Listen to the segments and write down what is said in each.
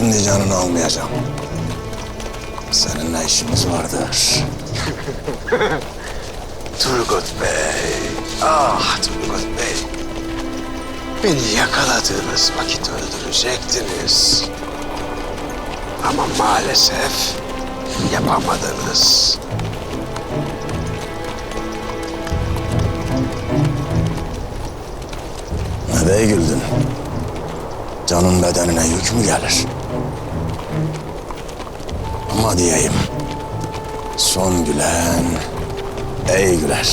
Şimdi canını almayacağım. Seninle işimiz vardır. Turgut Bey, ah Turgut Bey. Beni yakaladığınız vakit öldürecektiniz. Ama maalesef yapamadınız. Ne bey güldün? Canın bedenine yük mü gelir? Ama diyeyim. Son gülen ey güler.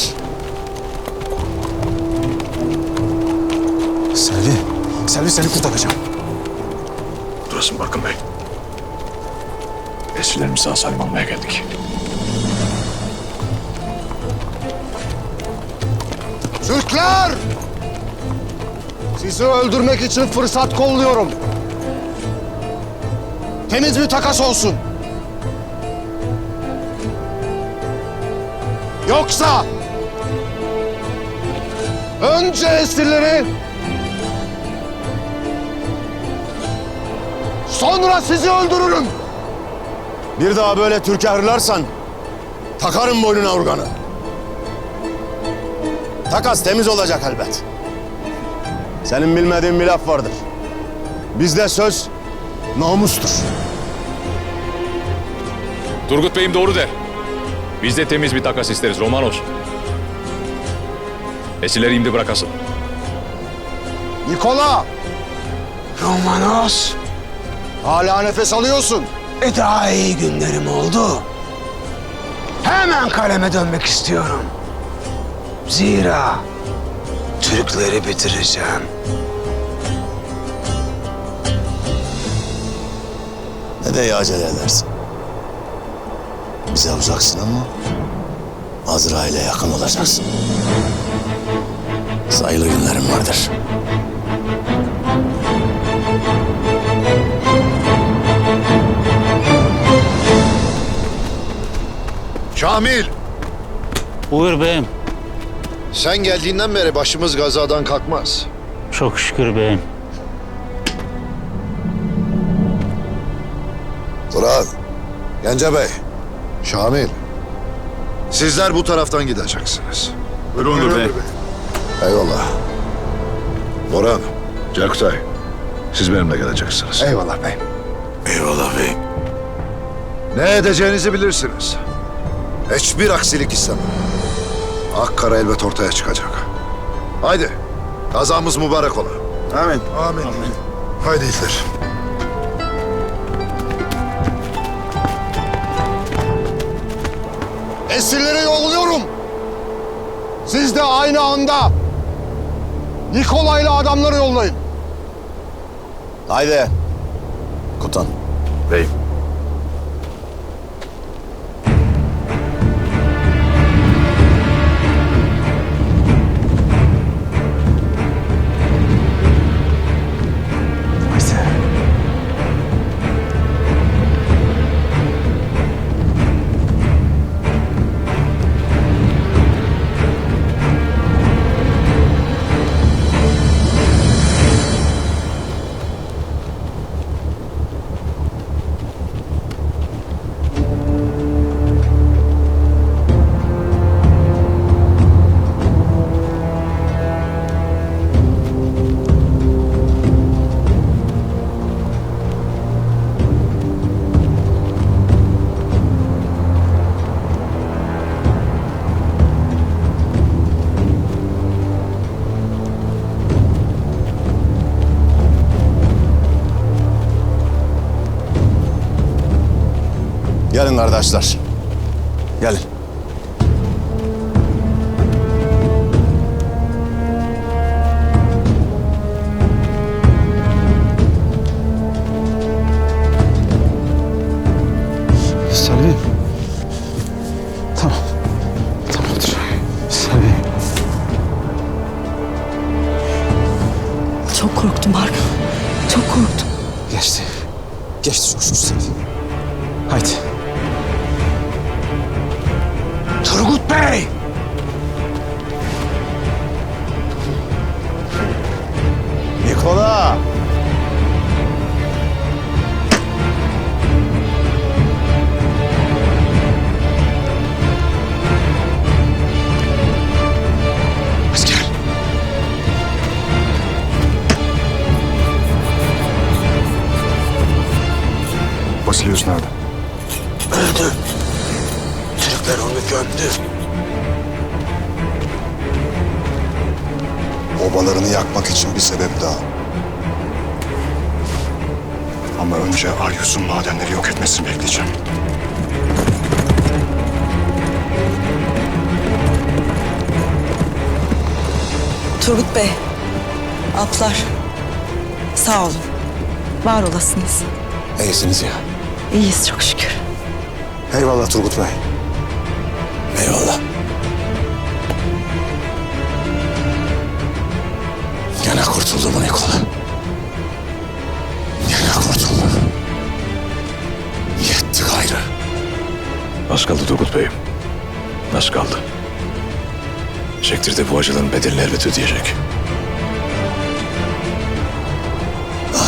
Selvi, Selvi seni kurtaracağım. Burası Barkın Bey. Esirlerimizi sağ salim almaya geldik. Türkler! Sizi öldürmek için fırsat kolluyorum. Temiz bir takas olsun. Yoksa önce esirleri sonra sizi öldürürüm. Bir daha böyle Türk'e hırlarsan takarım boynuna urganı. Takas temiz olacak elbet. Senin bilmediğin bir laf vardır. Bizde söz namustur. Turgut Bey'im doğru der. Biz de temiz bir takas isteriz Romanos. Esirleri imdi bırakasın. Nikola, Romanos, hala nefes alıyorsun. e daha iyi günlerim oldu. Hemen kaleme dönmek istiyorum. Zira Türkleri bitireceğim. Ne de acele edersin. Bize uzaksın ama Azrail'e yakın olacaksın. Sayılı günlerin vardır. Şamil, Buyur beyim. sen geldiğinden beri başımız gazadan kalkmaz. Çok şükür beyim. Turan, Gence Şamil, sizler bu taraftan gideceksiniz. Buyurun Bey. Eyvallah. Boran, Cakutay, siz benimle geleceksiniz. Eyvallah bey. Eyvallah bey. Ne edeceğinizi bilirsiniz. Hiçbir aksilik istemem. Akkara elbet ortaya çıkacak. Haydi, kazamız mübarek ola. Amin. Amin. Haydi İlter. Esirleri yolluyorum. Siz de aynı anda Nikolay'la adamları yollayın. Haydi. Kutan. Beyim. Gelin kardeşler. Gelin. Selvi. Tamam. Tamamdır. Selvi. Çok korktum Hakan. Çok korktum. Geçti. Geçti çok şükür Selvi. Haydi. Bey! Nikola! Basilius nerede? Öldü. Türkler onu gömdü. Obalarını yakmak için bir sebep daha. Ama önce Aryus'un madenleri yok etmesini bekleyeceğim. Turgut Bey, atlar. Sağ olun. Var olasınız. İyisiniz ya. İyiyiz çok şükür. Eyvallah Turgut Bey. Eyvallah. Gene kurtuldu bu Nikola. Gene kurtuldu. Yetti gayrı. Az kaldı Turgut Bey. Az kaldı. Çektirdi bu acının bedelini elbet ödeyecek.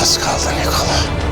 Az kaldı Nikola.